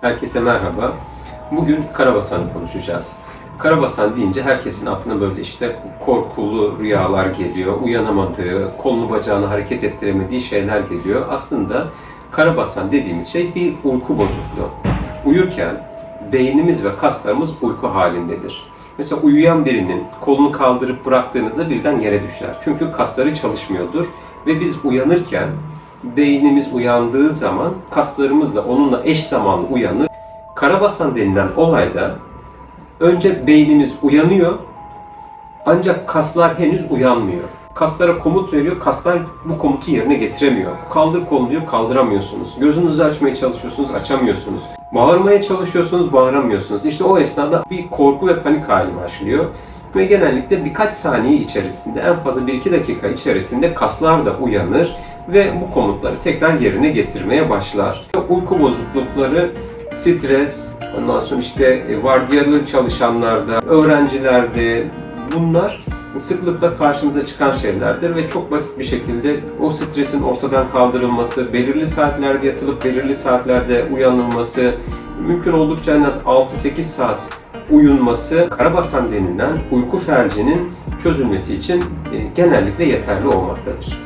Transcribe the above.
Herkese merhaba. Bugün Karabasan'ı konuşacağız. Karabasan deyince herkesin aklına böyle işte korkulu rüyalar geliyor, uyanamadığı, kolunu bacağını hareket ettiremediği şeyler geliyor. Aslında Karabasan dediğimiz şey bir uyku bozukluğu. Uyurken beynimiz ve kaslarımız uyku halindedir. Mesela uyuyan birinin kolunu kaldırıp bıraktığınızda birden yere düşer. Çünkü kasları çalışmıyordur ve biz uyanırken beynimiz uyandığı zaman kaslarımız da onunla eş zamanlı uyanır. Karabasan denilen olayda önce beynimiz uyanıyor ancak kaslar henüz uyanmıyor. Kaslara komut veriyor, kaslar bu komutu yerine getiremiyor. Kaldır kolunu diyor, kaldıramıyorsunuz. Gözünüzü açmaya çalışıyorsunuz, açamıyorsunuz. Bağırmaya çalışıyorsunuz, bağıramıyorsunuz. İşte o esnada bir korku ve panik hali başlıyor. Ve genellikle birkaç saniye içerisinde, en fazla 1-2 dakika içerisinde kaslar da uyanır ve bu komutları tekrar yerine getirmeye başlar. Uyku bozuklukları, stres, ondan sonra işte e, vardiyalı çalışanlarda, öğrencilerde bunlar sıklıkla karşımıza çıkan şeylerdir ve çok basit bir şekilde o stresin ortadan kaldırılması, belirli saatlerde yatılıp belirli saatlerde uyanılması, mümkün oldukça en az 6-8 saat uyunması karabasan denilen uyku felcinin çözülmesi için e, genellikle yeterli olmaktadır.